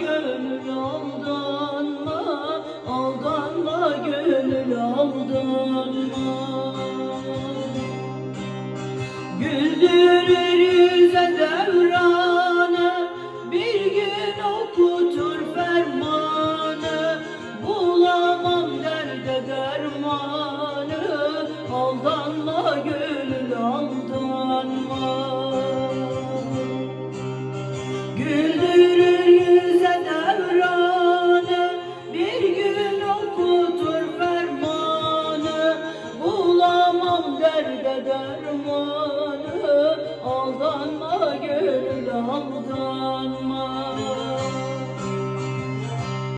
gönül aldanma Aldanma gönül aldanma Güldürür yüze devranı Bir gün okutur fermanı Bulamam derde dermanı Aldanma gönül aldanma Gül dermanı Aldanma gönül aldanma.